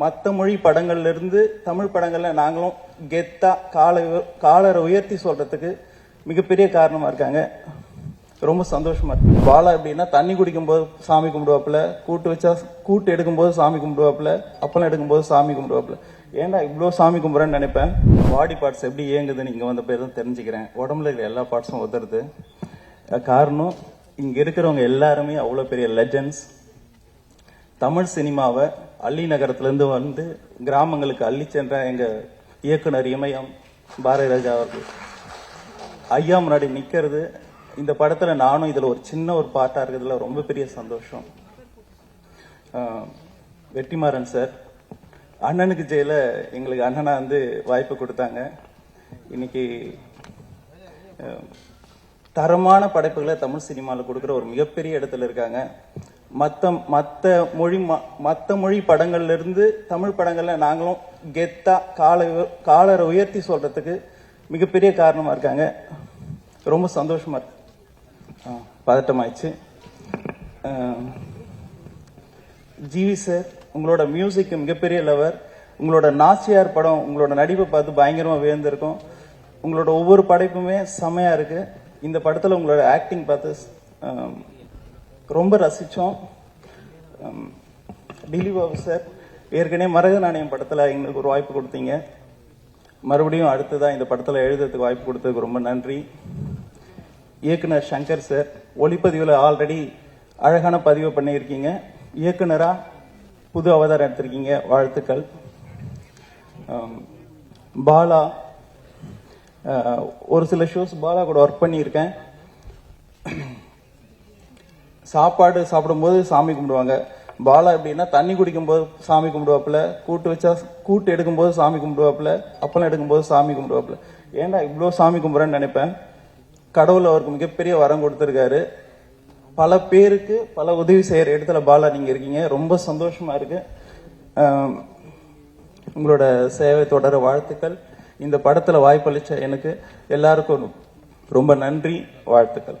மற்ற மொழி படங்கள்ல இருந்து தமிழ் படங்கள்ல நாங்களும் கெத்தா காலை காலரை உயர்த்தி சொல்றதுக்கு மிகப்பெரிய காரணமா இருக்காங்க. ரொம்ப சந்தோஷமா இருக்கு. பாலா எப்படின்னா தண்ணி குடிக்கும்போது சாமி கும்பிடுவாப்புல கூட்டு வச்சா கூட்டு எடுக்கும்போது சாமி கும்பிடுவாப்புல அப்பளம் எடுக்கும்போது சாமி கும்பிடுவாப்புல. ஏன்டா இவ்வளோ சாமி கும்பிட்றேன்னு நினைப்பேன்? பாடி பார்ட்ஸ் எப்படி இயங்குதுன்னு இங்கே வந்த பேர் தான் தெரிஞ்சுக்கிறேன். உடம்புல இருக்கிற எல்லா பார்ட்ஸும் உதறது. காரணம் இங்கே இருக்கிறவங்க எல்லாருமே அவ்வளோ பெரிய லெஜண்ட்ஸ் தமிழ் சினிமாவை அள்ளி நகரத்திலிருந்து வந்து கிராமங்களுக்கு அள்ளி சென்ற எங்க இயக்குனர் இமயம் பாரதி ராஜா அவர்கள். ஐயா முன்னாடி நிக்கிறது. இந்த படத்துல நானும் இதுல ஒரு சின்ன ஒரு பாட்டா இருக்கிறதுல ரொம்ப பெரிய சந்தோஷம். வெட்டிமாறன் வெற்றிமாறன் சார். அண்ணனுக்கு ஜெயில எங்களுக்கு அண்ணனா வந்து வாய்ப்பு கொடுத்தாங்க. இன்னைக்கு தரமான படைப்புகளை தமிழ் சினிமாவில் கொடுக்குற ஒரு மிகப்பெரிய இடத்துல இருக்காங்க. மற்ற மற்ற மொழி ம- மொழி படங்கள்லேருந்து தமிழ் படங்களில் நாங்களும் கெத்தா காலை காலரை உயர்த்தி சொல்கிறதுக்கு மிகப்பெரிய காரணமாக இருக்காங்க. ரொம்ப சந்தோஷமாக இருக்கு. பதட்டமாயிடுச்சு. ஜிவி சார் உங்களோட மியூசிக் மிகப்பெரிய லவர். உங்களோட நாச்சியார் படம் உங்களோட நடிப்பை பார்த்து பயங்கரமாக வியந்திருக்கும். உங்களோட ஒவ்வொரு படைப்புமே செம்மையாக இருக்குது இந்த படத்தில் உங்களோட ஆக்டிங் பார்த்து ரொம்ப ரசித்தோம் டிலி பாபு சார் ஏற்கனவே மரக நாணயம் படத்தில் எங்களுக்கு ஒரு வாய்ப்பு கொடுத்தீங்க. மறுபடியும் அடுத்ததாக இந்த படத்தில் எழுதுறதுக்கு வாய்ப்பு கொடுத்ததுக்கு ரொம்ப நன்றி. இயக்குனர் சங்கர் சார் ஒளிப்பதிவில் ஆல்ரெடி அழகான பதிவு பண்ணியிருக்கீங்க. இயக்குனராக புது அவதாரம் எடுத்திருக்கீங்க வாழ்த்துக்கள். பாலா ஒரு சில ஷோஸ் பாலா கூட ஒர்க் பண்ணியிருக்கேன். சாப்பாடு சாப்பிடும்போது சாமி கும்பிடுவாங்க. பாலா எப்படின்னா தண்ணி குடிக்கும்போது சாமி கும்பிடுவாப்புல கூட்டு வச்சா கூட்டு எடுக்கும்போது சாமி கும்பிடுவாப்புல அப்பளம் எடுக்கும்போது சாமி கும்பிடுவாப்புல. ஏன்டா இவ்வளோ சாமி கும்பிட்றேன்னு நினைப்பேன்? கடவுள் அவருக்கு மிகப்பெரிய வரம் கொடுத்துருக்காரு. பல பேருக்கு பல உதவி செய்கிற இடத்துல பாலா நீங்கள் இருக்கீங்க. ரொம்ப சந்தோஷமாக இருக்கு. உங்களோட சேவை தொடர வாழ்த்துக்கள். இந்த படத்தில் வாய்ப்பளித்த எனக்கு எல்லாருக்கும் ரொம்ப நன்றி. வாழ்த்துக்கள்.